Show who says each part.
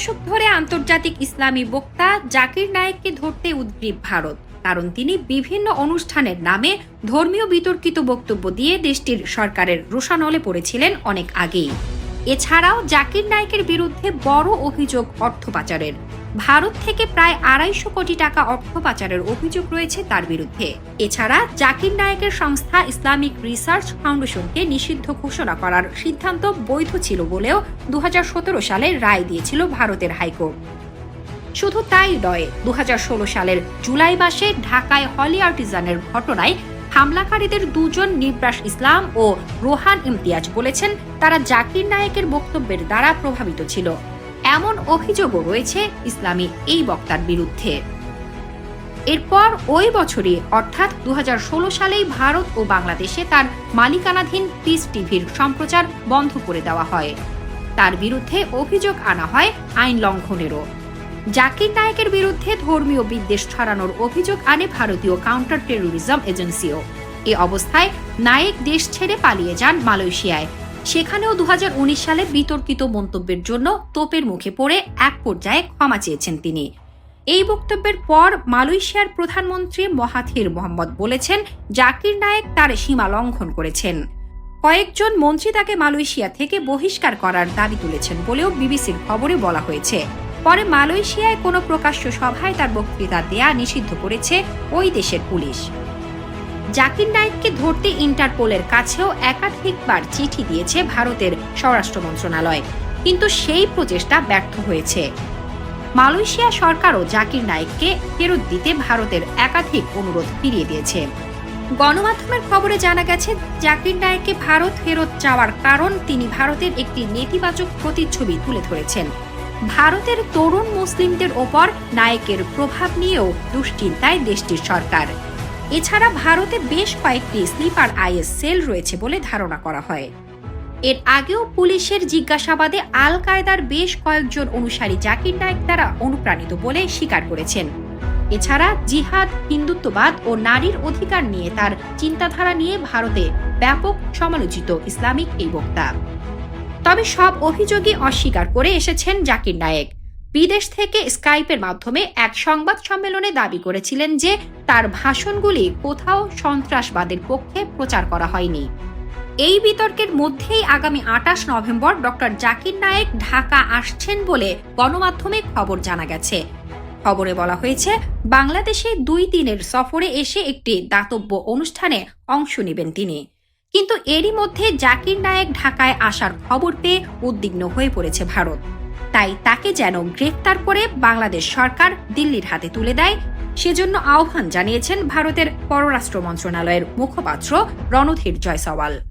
Speaker 1: দশক ধরে আন্তর্জাতিক ইসলামী বক্তা জাকির নায়েককে ধরতে উদ্গ্রীব ভারত। কারণ তিনি বিভিন্ন অনুষ্ঠানের নামে ধর্মীয় বিতর্কিত বক্তব্য দিয়ে দেশটির সরকারের রোষানলে পড়েছিলেন অনেক আগেই। এছাড়াও জাকির নায়েকের বিরুদ্ধে বড় অভিযোগ অর্থ পাচারের। ভারত থেকে প্রায় আড়াইশো কোটি টাকা অর্থ পাচারের অভিযোগ রয়েছে তার বিরুদ্ধে। এছাড়া জাকির নায়েকের সংস্থা ইসলামিক রিসার্চ ফাউন্ডেশনকে নিষিদ্ধ ঘোষণা করার সিদ্ধান্ত বৈধ ছিল বলেও দুহাজার সতেরো সালে রায় দিয়েছিল ভারতের হাইকোর্ট। শুধু তাই নয় দু সালের জুলাই মাসে ঢাকায় হলি আর্টিজানের ঘটনায় হামলাকারীদের দুজন নিব্রাস ইসলাম ও রোহান ইমতিয়াজ বলেছেন, তারা জাকির নায়েকের বক্তব্যের দ্বারা প্রভাবিত ছিল। এমন অভিযোগও রয়েছে ইসলামী এই বক্তার বিরুদ্ধে। এরপর ওই বছরই, অর্থাৎ দু সালেই ভারত ও বাংলাদেশে তার মালিকানাধীন পিস টিভির সম্প্রচার বন্ধ করে দেওয়া হয়। তার বিরুদ্ধে অভিযোগ আনা হয় আইন লঙ্ঘনেরও। জাকির নায়েকের বিরুদ্ধে ধর্মীয় বিদ্বেষ ছড়ানোর অভিযোগ আনে ভারতীয় কাউন্টার টেরোরিজম এজেন্সিও এ অবস্থায় নায়েক দেশ ছেড়ে পালিয়ে যান মালয়েশিয়ায়। সেখানেও দু হাজার উনিশ সালে বিতর্কিত মন্তব্যের জন্য তোপের মুখে পড়ে এক পর্যায়ে ক্ষমা চেয়েছেন তিনি। এই বক্তব্যের পর মালয়েশিয়ার প্রধানমন্ত্রী মহাথির মোহাম্মদ বলেছেন, জাকির নায়েক তার সীমা লঙ্ঘন করেছেন। কয়েকজন মন্ত্রী তাকে মালয়েশিয়া থেকে বহিষ্কার করার দাবি তুলেছেন বলেও বিবিসির খবরে বলা হয়েছে। পরে মালয়েশিয়ায় কোনো প্রকাশ্য সভায় তার বক্তৃতা দেয়া নিষিদ্ধ করেছে ওই দেশের পুলিশ। জাকির নায়েককে ধরতে ইন্টারপোলের কাছেও একাধিকবার চিঠি দিয়েছে ভারতের স্বরাষ্ট্র মন্ত্রণালয়। কিন্তু সেই প্রচেষ্টা ব্যর্থ হয়েছে। মালয়েশিয়া সরকারও জাকির নায়েককে ফেরত দিতে ভারতের একাধিক অনুরোধ ফিরিয়ে দিয়েছে। গণমাধ্যমের খবরে জানা গেছে, জাকির নায়েককে ভারত ফেরত যাওয়ার কারণ তিনি ভারতের একটি নেতিবাচক প্রতিচ্ছবি তুলে ধরেছেন। ভারতের তরুণ মুসলিমদের ওপর নায়েকের প্রভাব নিয়েও দুশ্চিন্তায় দেশটির সরকার। এছাড়া ভারতে বেশ কয়েকটি স্লিপার আইএস সেল রয়েছে বলে ধারণা করা হয়। এর আগেও পুলিশের জিজ্ঞাসাবাদে আল কায়দার বেশ কয়েকজন অনুসারী জাকির নায়েক দ্বারা অনুপ্রাণিত বলে স্বীকার করেছেন। এছাড়া জিহাদ, হিন্দুত্ববাদ ও নারীর অধিকার নিয়ে তার চিন্তাধারা নিয়ে ভারতে ব্যাপক সমালোচিত ইসলামিক এই বক্তা। তবে সব অভিযোগই অস্বীকার করে এসেছেন জাকির নায়েক। বিদেশ থেকে স্কাইপের মাধ্যমে এক সংবাদ সম্মেলনে দাবি করেছিলেন যে তার ভাষণগুলি কোথাও সন্ত্রাসবাদের পক্ষে প্রচার করা হয়নি। এই বিতর্কের মধ্যেই আগামী আটাশ নভেম্বর ডক্টর জাকির নায়েক ঢাকা আসছেন বলে গণমাধ্যমে খবর জানা গেছে। খবরে বলা হয়েছে, বাংলাদেশে দুই দিনের সফরে এসে একটি দাতব্য অনুষ্ঠানে অংশ নেবেন তিনি। কিন্তু এরই মধ্যে জাকির নায়েক ঢাকায় আসার খবর পেয়ে উদ্বিগ্ন হয়ে পড়েছে ভারত। তাই তাকে যেন গ্রেফতার করে বাংলাদেশ সরকার দিল্লির হাতে তুলে দেয়। সেজন্য আহ্বান জানিয়েছেন ভারতের পররাষ্ট্র মন্ত্রণালয়ের মুখপাত্র রণধীর জয়সওয়াল।